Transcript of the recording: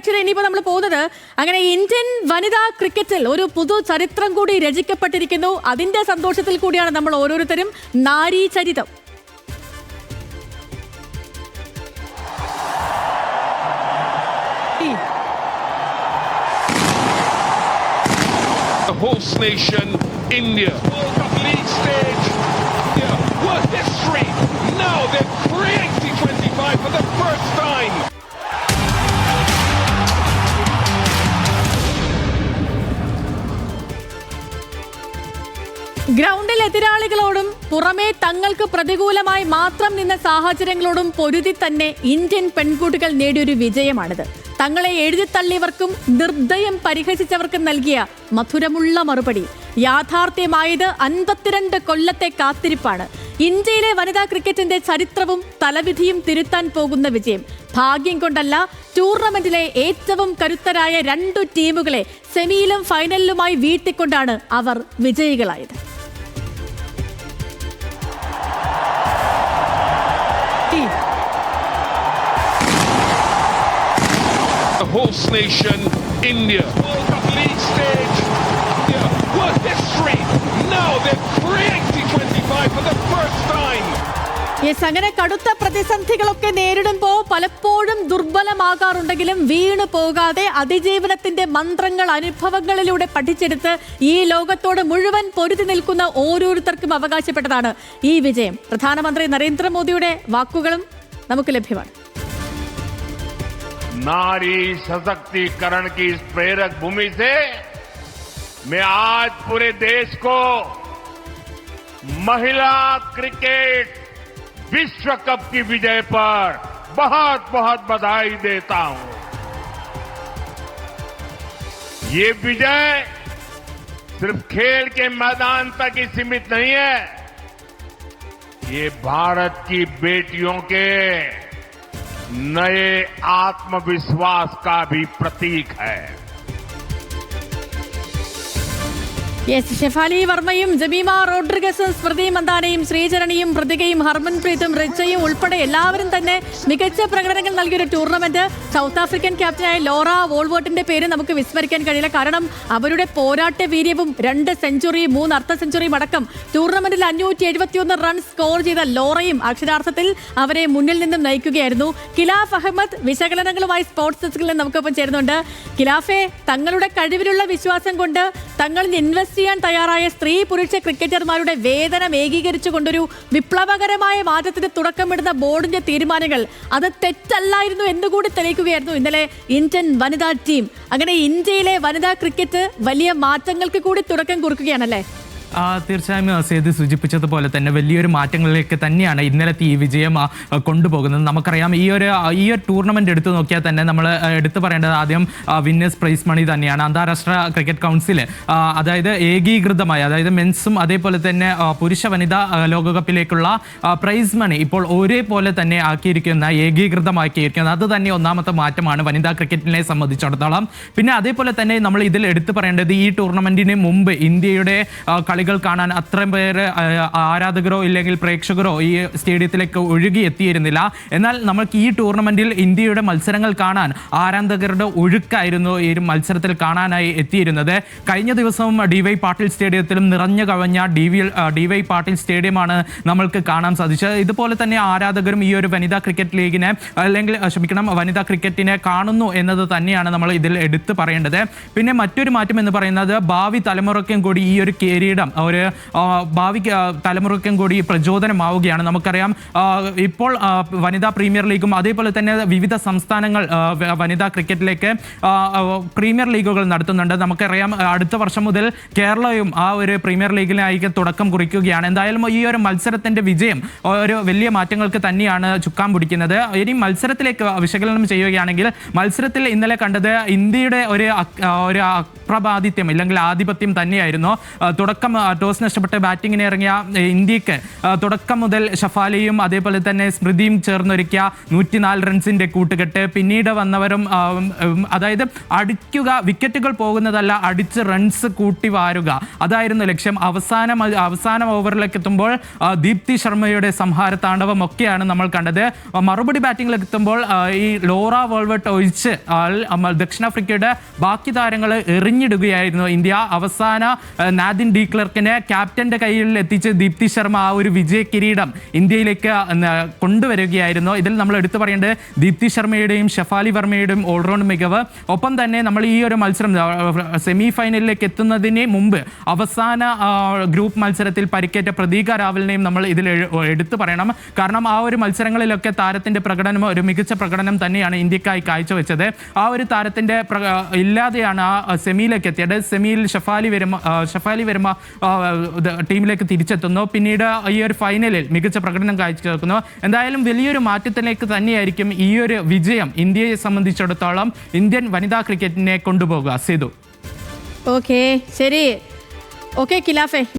പ്രേക്ഷകർ ഇനിയിപ്പോൾ നമ്മൾ പോകുന്നത് അങ്ങനെ ഇന്ത്യൻ വനിതാ ക്രിക്കറ്റിൽ ഒരു പുതു ചരിത്രം കൂടി രചിക്കപ്പെട്ടിരിക്കുന്നു അതിന്റെ സന്തോഷത്തിൽ കൂടിയാണ് നമ്മൾ ഓരോരുത്തരും നാരീ ചരിതം the host nation, India. ഗ്രൗണ്ടിൽ എതിരാളികളോടും പുറമേ തങ്ങൾക്ക് പ്രതികൂലമായി മാത്രം നിന്ന സാഹചര്യങ്ങളോടും പൊരുതി തന്നെ ഇന്ത്യൻ പെൺകുട്ടികൾ നേടിയൊരു വിജയമാണിത്. തങ്ങളെ എഴുതിത്തള്ളിയവർക്കും നിർദ്ദയം പരിഹസിച്ചവർക്കും നൽകിയ മധുരമുള്ള മറുപടി. യാഥാർത്ഥ്യമായത് അൻപത്തിരണ്ട് കൊല്ലത്തെ കാത്തിരിപ്പാണ്. ഇന്ത്യയിലെ വനിതാ ക്രിക്കറ്റിന്റെ ചരിത്രവും തലവിധിയും തിരുത്താൻ പോകുന്ന വിജയം. ഭാഗ്യം കൊണ്ടല്ല ടൂർണമെന്റിലെ ഏറ്റവും കരുത്തരായ രണ്ടു ടീമുകളെ സെമിയിലും ഫൈനലിലുമായി വീട്ടിക്കൊണ്ടാണ് അവർ വിജയികളായത്. Host nation, India. League stage. India. what history? Now they're creating 25 for the first time. Yes അങ്ങനെ കടുത്ത പ്രതിസന്ധികളൊക്കെ നേരിടുമ്പോൾ പലപ്പോഴും ദുർബലമാകാറുണ്ടെങ്കിലും വീണു പോകാതെ അതിജീവനത്തിന്റെ മന്ത്രങ്ങൾ അനുഭവങ്ങളിലൂടെ പഠിച്ചെടുത്ത് ഈ ലോകത്തോട് മുഴുവൻ പൊരുതി നിൽക്കുന്ന ഓരോരുത്തർക്കും അവകാശപ്പെട്ടതാണ് ഈ വിജയം പ്രധാനമന്ത്രി നരേന്ദ്രമോദിയുടെ വാക്കുകളും നമുക്ക് ലഭ്യമാണ് नारी सशक्तिकरण की इस प्रेरक भूमि से मैं आज पूरे देश को महिला क्रिकेट विश्व कप की विजय पर बहुत बहुत बधाई देता हूँ। ये विजय सिर्फ़ खेल के मैदान तक ही सीमित नहीं है, ये भारत की बेटियों के नए आत्मविश्वास का भी प्रतीक है। യെസ് ഷെഫാലി വർമ്മയും ജമീമ റോഡ്രിഗസും സ്മൃതി മന്ദാനയും ശ്രീചരണിയും പ്രതികയും ഹർമൻപ്രീതും റിച്ചയും ഉൾപ്പെടെ എല്ലാവരും തന്നെ മികച്ച പ്രകടനങ്ങൾ നൽകിയൊരു ടൂർണമെന്റ് സൗത്ത് ആഫ്രിക്കൻ ക്യാപ്റ്റനായ ലോറ വോൾവേർട്ടിന്റെ പേര് നമുക്ക് വിസ്മരിക്കാൻ കഴിയില്ല. കാരണം അവരുടെ പോരാട്ട വീര്യവും രണ്ട് സെഞ്ചുറിയും മൂന്ന് അർദ്ധ സെഞ്ചുറിയും അടക്കം ടൂർണമെന്റിൽ അഞ്ഞൂറ്റി എഴുപത്തിയൊന്ന് റൺ സ്കോർ ചെയ്ത ലോറയും അക്ഷരാർത്ഥത്തിൽ അവരെ മുന്നിൽ നിന്നും നയിക്കുകയായിരുന്നു. കിലാഫ് അഹമ്മദ് വിശകലനങ്ങളുമായി സ്പോർട്സ് നമുക്കൊപ്പം ചേരുന്നുണ്ട്. കിലാഫെ തങ്ങളുടെ കഴിവിലുള്ള വിശ്വാസം കൊണ്ട് തങ്ങളിൽ ഇൻവെസ്റ്റ് ചെയ്യാൻ തയ്യാറായ സ്ത്രീ പുരുഷ ക്രിക്കറ്റർമാരുടെ വേതനം ഏകീകരിച്ചുകൊണ്ടൊരു വിപ്ലവകരമായ മാറ്റത്തിന് തുടക്കമിടുന്ന ബോർഡിന്റെ തീരുമാനങ്ങൾ അത് തെറ്റല്ലായിരുന്നു എന്നുകൂടി തെളിയിക്കുകയായിരുന്നു ഇന്നലെ ഇന്ത്യൻ വനിതാ ടീം. അങ്ങനെ ഇന്ത്യയിലെ വനിതാ ക്രിക്കറ്റ് വലിയ മാറ്റങ്ങൾക്ക് കൂടി തുടക്കം കുറിക്കുകയാണല്ലേ? തീർച്ചയായും സേത് സൂചിപ്പിച്ചതുപോലെ തന്നെ വലിയൊരു മാറ്റങ്ങളിലേക്ക് തന്നെയാണ് ഇന്നലത്തെ ഈ വിജയം കൊണ്ടുപോകുന്നത്. നമുക്കറിയാം ഈ ഒരു ഈ ഒരു ടൂർണമെന്റ് എടുത്തു നോക്കിയാൽ തന്നെ നമ്മൾ എടുത്തു പറയേണ്ടത് ആദ്യം വിന്നേഴ്സ് പ്രൈസ് മണി തന്നെയാണ്. അന്താരാഷ്ട്ര ക്രിക്കറ്റ് കൗൺസിൽ അതായത് ഏകീകൃതമായ അതായത് മെൻസും അതേപോലെ തന്നെ പുരുഷ വനിതാ ലോകകപ്പിലേക്കുള്ള പ്രൈസ് മണി ഇപ്പോൾ ഒരേപോലെ തന്നെ ആക്കിയിരിക്കുന്ന ഏകീകൃതമാക്കിയിരിക്കുന്നത് അത് തന്നെ ഒന്നാമത്തെ മാറ്റമാണ് വനിതാ ക്രിക്കറ്റിനെ സംബന്ധിച്ചിടത്തോളം. പിന്നെ അതേപോലെ തന്നെ നമ്മൾ ഇതിൽ എടുത്തു പറയേണ്ടത് ഈ ടൂർണമെന്റിന് മുമ്പ് ഇന്ത്യയുടെ ആ, കളികൾ കാണാൻ അത്രയും പേര് ആരാധകരോ ഇല്ലെങ്കിൽ പ്രേക്ഷകരോ ഈ സ്റ്റേഡിയത്തിലേക്ക് ഒഴുകി എത്തിയിരുന്നില്ല. എന്നാൽ നമ്മൾക്ക് ഈ ടൂർണമെന്റിൽ ഇന്ത്യയുടെ മത്സരങ്ങൾ കാണാൻ ആരാധകരുടെ ഒഴുക്കായിരുന്നു ഈ മത്സരത്തിൽ കാണാനായി എത്തിയിരുന്നത്. കഴിഞ്ഞ ദിവസവും ഡി വൈ പാട്ടീൽ സ്റ്റേഡിയത്തിലും നിറഞ്ഞു കവഞ്ഞ D V D Y Patil സ്റ്റേഡിയമാണ് നമ്മൾക്ക് കാണാൻ സാധിച്ചത്. ഇതുപോലെ തന്നെ ആരാധകരും ഈ ഒരു വനിതാ ക്രിക്കറ്റ് ലീഗിനെ അല്ലെങ്കിൽ ക്ഷമിക്കണം വനിതാ ക്രിക്കറ്റിനെ കാണുന്നു എന്നത് തന്നെയാണ് നമ്മൾ ഇതിൽ എടുത്തു പറയേണ്ടത്. പിന്നെ മറ്റൊരു മാറ്റം എന്ന് പറയുന്നത് ഭാവി തലമുറയ്ക്കും കൂടി ഈ ഒരു കിരീടം ആ, ഭാവി തലമുറയ്ക്കും കൂടി പ്രചോദനമാവുകയാണ്. നമുക്കറിയാം ഇപ്പോൾ വനിതാ പ്രീമിയർ ലീഗും അതേപോലെ തന്നെ വിവിധ സംസ്ഥാനങ്ങൾ വനിതാ ക്രിക്കറ്റിലേക്ക് പ്രീമിയർ ലീഗുകൾ നടത്തുന്നുണ്ട്. നമുക്കറിയാം അടുത്ത വർഷം മുതൽ കേരളയും ആ ഒരു പ്രീമിയർ ലീഗിലേക്ക് തുടക്കം കുറിക്കുകയാണ്. എന്തായാലും ഈ ഒരു മത്സരത്തിന്റെ വിജയം ഒരു വലിയ മാറ്റങ്ങൾക്ക് തന്നെയാണ് ചുക്കാൻ പിടിക്കുന്നത്. ഇനി മത്സരത്തിലേക്ക് വിശകലനം ചെയ്യുകയാണെങ്കിൽ മത്സരത്തിൽ ഇന്നലെ കണ്ടത് ഇന്ത്യയുടെ ഒരു ഒരു സുപ്രഭാതിത്യം ഇല്ലെങ്കിൽ ആധിപത്യം തന്നെയായിരുന്നു. തുടക്കം ടോസ് നഷ്ടപ്പെട്ട് ബാറ്റിങ്ങിന് ഇറങ്ങിയ ഇന്ത്യയ്ക്ക് തുടക്കം മുതൽ ഷഫാലിയും അതേപോലെ തന്നെ സ്മൃതിയും ചേർന്നൊരുക്കിയ നൂറ്റിനാല് റൺസിന്റെ കൂട്ടുകെട്ട്. പിന്നീട് വന്നവരും അതായത് അടിക്കുക വിക്കറ്റുകൾ പോകുന്നതല്ല അടിച്ച് റൺസ് കൂട്ടി വാരുക. അതായിരുന്നു ലക്ഷ്യം. അവസാന അവസാന ഓവറിലേക്ക് എത്തുമ്പോൾ ദീപ്തി ശർമ്മയുടെ സംഹാര താണ്ഡവം ഒക്കെയാണ് നമ്മൾ കണ്ടത്. മറുപടി ബാറ്റിംഗിലേക്ക് എത്തുമ്പോൾ ഈ ലോറ വേൾവെട്ട് ഒഴിച്ച് ദക്ഷിണാഫ്രിക്കയുടെ ബാക്കി താരങ്ങൾ എറിഞ്ഞിടുകയായിരുന്നു ഇന്ത്യ അവസാന നാദിൻ ഡി ക്ലർക്കിനെ ക്യാപ്റ്റന്റെ കയ്യിൽ എത്തിച്ച് ദീപ്തി ശർമ്മ ആ ഒരു വിജയ കിരീടം ഇന്ത്യയിലേക്ക് കൊണ്ടുവരികയായിരുന്നു. ഇതിൽ നമ്മൾ എടുത്തു പറയേണ്ടത് ദീപ്തി ശർമ്മയുടെയും ഷെഫാലി വർമ്മയുടെയും ഓൾറൗണ്ട് മികവ്. ഒപ്പം തന്നെ നമ്മൾ ഈ ഒരു മത്സരം സെമി ഫൈനലിലേക്ക് എത്തുന്നതിന് മുമ്പ് അവസാന ഗ്രൂപ്പ് മത്സരത്തിൽ പരിക്കേറ്റ പ്രതീക രാവലിനെയും നമ്മൾ ഇതിൽ എടുത്തു പറയണം. കാരണം ആ ഒരു മത്സരങ്ങളിലൊക്കെ താരത്തിന്റെ പ്രകടനം ഒരു മികച്ച പ്രകടനം തന്നെയാണ് ഇന്ത്യക്കായി കാഴ്ചവെച്ചത്. ആ ഒരു താരത്തിന്റെ ഇല്ലാതെയാണ് ആ സെമിയിലേക്ക് എത്തിയത് സെമിയിൽ ഷഫാലി വരുമ ഷഫാലി വരുമ ടീമിലേക്ക് തിരിച്ചെത്തുന്നു. പിന്നീട് ഈ ഒരു ഫൈനലിൽ മികച്ച പ്രകടനം കാഴ്ചവെക്കുന്നു. എന്തായാലും വലിയൊരു മാറ്റത്തിലേക്ക് തന്നെയായിരിക്കും ഈ ഒരു വിജയം ഇന്ത്യയെ സംബന്ധിച്ചിടത്തോളം ഇന്ത്യൻ വനിതാ ക്രിക്കറ്റിനെ കൊണ്ടുപോകുക. സേതു ഓക്കെ ശരി. ഓക്കെ കിലാഫെ